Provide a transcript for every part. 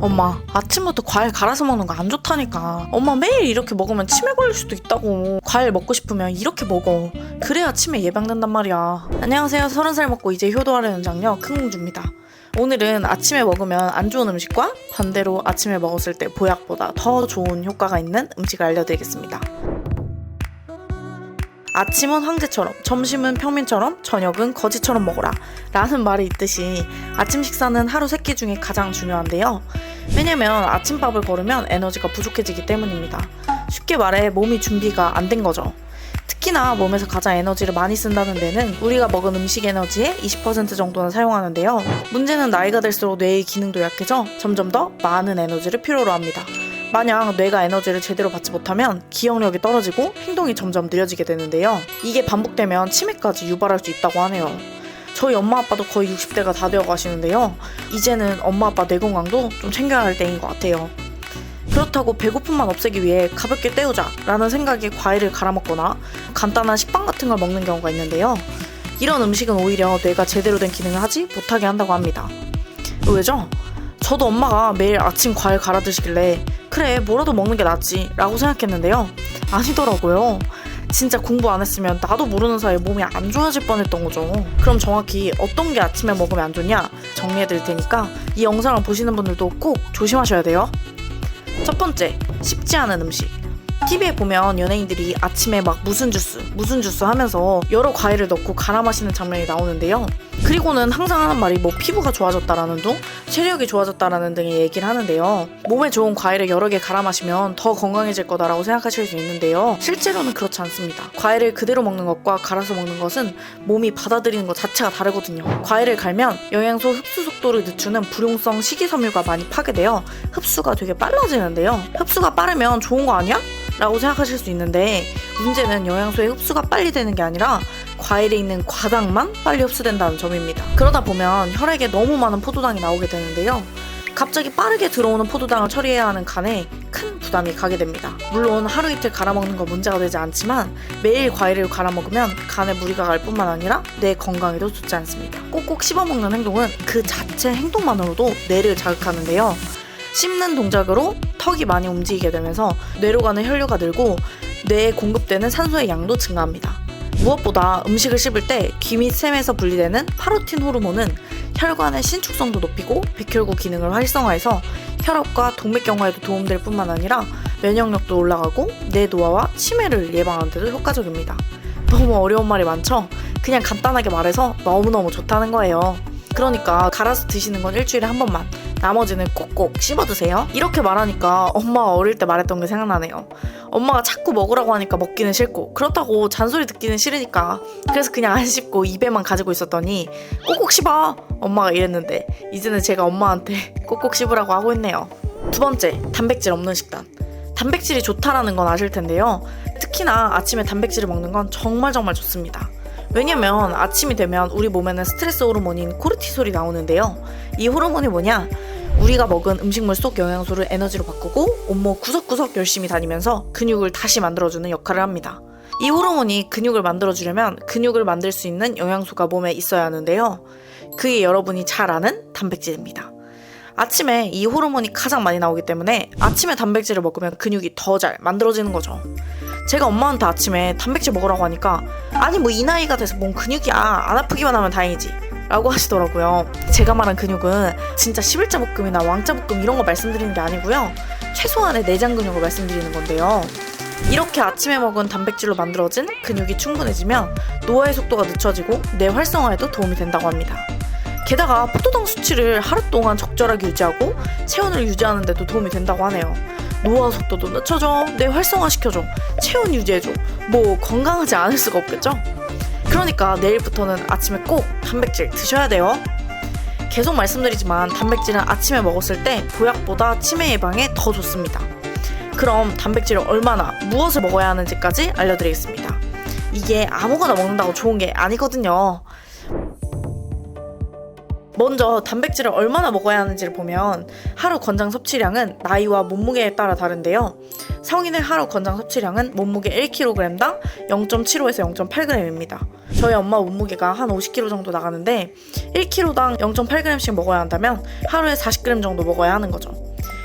엄마, 아침부터 과일 갈아서 먹는 거 안 좋다니까. 엄마 매일 이렇게 먹으면 치매 걸릴 수도 있다고. 과일 먹고 싶으면 이렇게 먹어. 그래야 치매 예방된단 말이야. 안녕하세요. 서른 살 먹고 이제 효도하려는 장녀 큰공주입니다. 오늘은 아침에 먹으면 안 좋은 음식과 반대로 아침에 먹었을 때 보약보다 더 좋은 효과가 있는 음식을 알려드리겠습니다. 아침은 황제처럼, 점심은 평민처럼, 저녁은 거지처럼 먹어라. 라는 말이 있듯이 아침 식사는 하루 세 끼 중에 가장 중요한데요. 왜냐면 아침밥을 거르면 에너지가 부족해지기 때문입니다. 쉽게 말해 몸이 준비가 안 된 거죠. 특히나 몸에서 가장 에너지를 많이 쓴다는 데는 우리가 먹은 음식 에너지의 20% 정도는 사용하는데요. 문제는 나이가 들수록 뇌의 기능도 약해져 점점 더 많은 에너지를 필요로 합니다. 만약 뇌가 에너지를 제대로 받지 못하면 기억력이 떨어지고 행동이 점점 느려지게 되는데요. 이게 반복되면 치매까지 유발할 수 있다고 하네요. 저희 엄마 아빠도 거의 60대가 다 되어 가시는데요. 이제는 엄마 아빠 뇌 건강도 좀 챙겨야 할 때인 것 같아요. 그렇다고 배고픔만 없애기 위해 가볍게 때우자 라는 생각에 과일을 갈아 먹거나 간단한 식빵 같은 걸 먹는 경우가 있는데요. 이런 음식은 오히려 뇌가 제대로 된 기능을 하지 못하게 한다고 합니다. 왜죠? 저도 엄마가 매일 아침 과일 갈아 드시길래 그래 뭐라도 먹는 게 낫지 라고 생각했는데요. 아니더라고요. 진짜 공부 안 했으면 나도 모르는 사이에 몸이 안 좋아질 뻔했던 거죠. 그럼 정확히 어떤 게 아침에 먹으면 안 좋냐 정리해 드릴 테니까 이 영상을 보시는 분들도 꼭 조심하셔야 돼요. 첫 번째, 쉽지 않은 음식. TV에 보면 연예인들이 아침에 막 무슨 주스, 무슨 주스 하면서 여러 과일을 넣고 갈아 마시는 장면이 나오는데요. 그리고는 항상 하는 말이 뭐 피부가 좋아졌다라는 둥, 체력이 좋아졌다라는 등의 얘기를 하는데요. 몸에 좋은 과일을 여러 개 갈아 마시면 더 건강해질 거다라고 생각하실 수 있는데요. 실제로는 그렇지 않습니다. 과일을 그대로 먹는 것과 갈아서 먹는 것은 몸이 받아들이는 것 자체가 다르거든요. 과일을 갈면 영양소 흡수 속도를 늦추는 불용성 식이섬유가 많이 파괴되어 흡수가 되게 빨라지는데요. 흡수가 빠르면 좋은 거 아니야? 라고 생각하실 수 있는데 문제는 영양소의 흡수가 빨리 되는 게 아니라 과일에 있는 과당만 빨리 흡수된다는 점입니다. 그러다 보면 혈액에 너무 많은 포도당이 나오게 되는데요. 갑자기 빠르게 들어오는 포도당을 처리해야 하는 간에 큰 부담이 가게 됩니다. 물론 하루 이틀 갈아 먹는 건 문제가 되지 않지만 매일 과일을 갈아 먹으면 간에 무리가 갈 뿐만 아니라 뇌 건강에도 좋지 않습니다. 꼭꼭 씹어 먹는 행동은 그 자체 행동만으로도 뇌를 자극하는데요. 씹는 동작으로 턱이 많이 움직이게 되면서 뇌로 가는 혈류가 늘고 뇌에 공급되는 산소의 양도 증가합니다. 무엇보다 음식을 씹을 때 귀 및 샘에서 분리되는 파로틴 호르몬은 혈관의 신축성도 높이고 백혈구 기능을 활성화해서 혈압과 동맥경화에도 도움될 뿐만 아니라 면역력도 올라가고 뇌 노화와 치매를 예방하는 데도 효과적입니다. 너무 어려운 말이 많죠? 그냥 간단하게 말해서 너무너무 좋다는 거예요. 그러니까 갈아서 드시는 건 일주일에 한 번만 나머지는 꼭꼭 씹어 드세요. 이렇게 말하니까 엄마가 어릴 때 말했던 게 생각나네요. 엄마가 자꾸 먹으라고 하니까 먹기는 싫고 그렇다고 잔소리 듣기는 싫으니까 그래서 그냥 안 씹고 입에만 가지고 있었더니 꼭꼭 씹어 엄마가 이랬는데 이제는 제가 엄마한테 꼭꼭 씹으라고 하고 있네요. 두 번째 단백질 없는 식단. 단백질이 좋다라는 건 아실 텐데요. 특히나 아침에 단백질을 먹는 건 정말 정말 좋습니다. 왜냐면 아침이 되면 우리 몸에는 스트레스 호르몬인 코르티솔이 나오는데요. 이 호르몬이 뭐냐? 우리가 먹은 음식물 속 영양소를 에너지로 바꾸고 온몸 구석구석 열심히 다니면서 근육을 다시 만들어주는 역할을 합니다. 이 호르몬이 근육을 만들어주려면 근육을 만들 수 있는 영양소가 몸에 있어야 하는데요. 그게 여러분이 잘 아는 단백질입니다. 아침에 이 호르몬이 가장 많이 나오기 때문에 아침에 단백질을 먹으면 근육이 더 잘 만들어지는 거죠. 제가 엄마한테 아침에 단백질 먹으라고 하니까 아니 뭐 이 나이가 돼서 뭔 근육이야 안 아프기만 하면 다행이지 라고 하시더라고요. 제가 말한 근육은 진짜 11자 볶음이나 왕자 볶음 이런 거 말씀드리는 게 아니고요. 최소한의 내장 근육을 말씀드리는 건데요. 이렇게 아침에 먹은 단백질로 만들어진 근육이 충분해지면 노화의 속도가 늦춰지고 뇌 활성화에도 도움이 된다고 합니다. 게다가 포도당 수치를 하루 동안 적절하게 유지하고 체온을 유지하는 데도 도움이 된다고 하네요. 노화 속도도 늦춰줘, 뇌 활성화시켜줘, 체온 유지해줘. 뭐 건강하지 않을 수가 없겠죠? 그러니까 내일부터는 아침에 꼭 단백질 드셔야 돼요. 계속 말씀드리지만 단백질은 아침에 먹었을 때 보약보다 치매 예방에 더 좋습니다. 그럼 단백질을 얼마나 무엇을 먹어야 하는지까지 알려드리겠습니다. 이게 아무거나 먹는다고 좋은 게 아니거든요. 먼저 단백질을 얼마나 먹어야 하는지를 보면 하루 권장 섭취량은 나이와 몸무게에 따라 다른데요. 성인의 하루 권장 섭취량은 몸무게 1kg당 0.75에서 0.8g입니다. 저희 엄마 몸무게가 한 50kg 정도 나가는데 1kg당 0.8g씩 먹어야 한다면 하루에 40g 정도 먹어야 하는 거죠.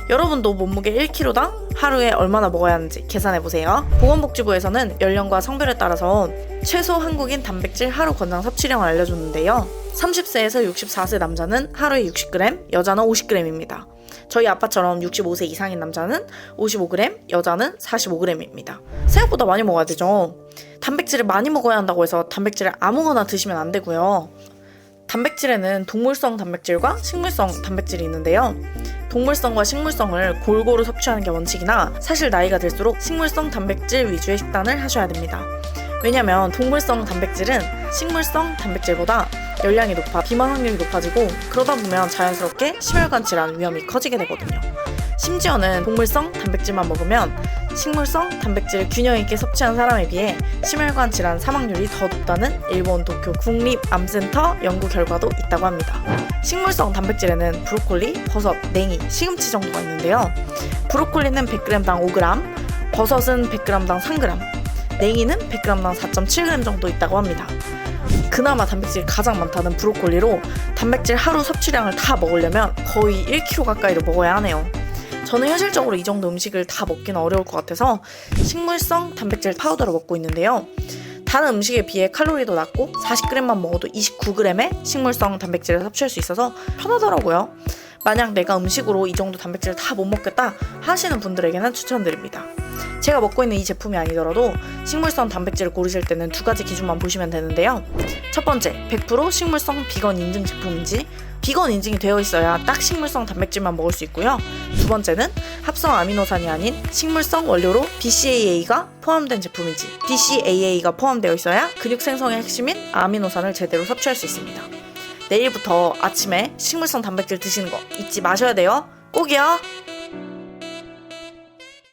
여러분도 몸무게 1kg당 하루에 얼마나 먹어야 하는지 계산해보세요. 보건복지부에서는 연령과 성별에 따라서 최소 한국인 단백질 하루 권장 섭취량을 알려줬는데요. 30세에서 64세 남자는 하루에 60g, 여자는 50g입니다. 저희 아빠처럼 65세 이상인 남자는 55g, 여자는 45g입니다. 생각보다 많이 먹어야 되죠. 단백질을 많이 먹어야 한다고 해서 단백질을 아무거나 드시면 안 되고요. 단백질에는 동물성 단백질과 식물성 단백질이 있는데요. 동물성과 식물성을 골고루 섭취하는 게 원칙이나 사실 나이가 들수록 식물성 단백질 위주의 식단을 하셔야 됩니다. 왜냐면 동물성 단백질은 식물성 단백질보다 열량이 높아 비만 확률이 높아지고 그러다 보면 자연스럽게 심혈관 질환 위험이 커지게 되거든요. 심지어는 동물성 단백질만 먹으면 식물성 단백질을 균형 있게 섭취한 사람에 비해 심혈관 질환 사망률이 더 높다는 일본 도쿄 국립암센터 연구 결과도 있다고 합니다. 식물성 단백질에는 브로콜리, 버섯, 냉이, 시금치 정도가 있는데요. 브로콜리는 100g당 5g, 버섯은 100g당 3g, 냉이는 100g당 4.7g 정도 있다고 합니다. 그나마 단백질이 가장 많다는 브로콜리로 단백질 하루 섭취량을 다 먹으려면 거의 1kg 가까이를 먹어야 하네요. 저는 현실적으로 이 정도 음식을 다 먹기는 어려울 것 같아서 식물성 단백질 파우더를 먹고 있는데요. 다른 음식에 비해 칼로리도 낮고 40g만 먹어도 29g의 식물성 단백질을 섭취할 수 있어서 편하더라고요. 만약 내가 음식으로 이 정도 단백질을 다 못 먹겠다 하시는 분들에게는 추천드립니다. 제가 먹고 있는 이 제품이 아니더라도 식물성 단백질을 고르실 때는 두 가지 기준만 보시면 되는데요. 첫 번째, 100% 식물성 비건 인증 제품인지 비건 인증이 되어 있어야 딱 식물성 단백질만 먹을 수 있고요. 두 번째는 합성 아미노산이 아닌 식물성 원료로 BCAA가 포함된 제품인지 BCAA가 포함되어 있어야 근육 생성의 핵심인 아미노산을 제대로 섭취할 수 있습니다. 내일부터 아침에 식물성 단백질 드시는 거 잊지 마셔야 돼요. 꼭이요.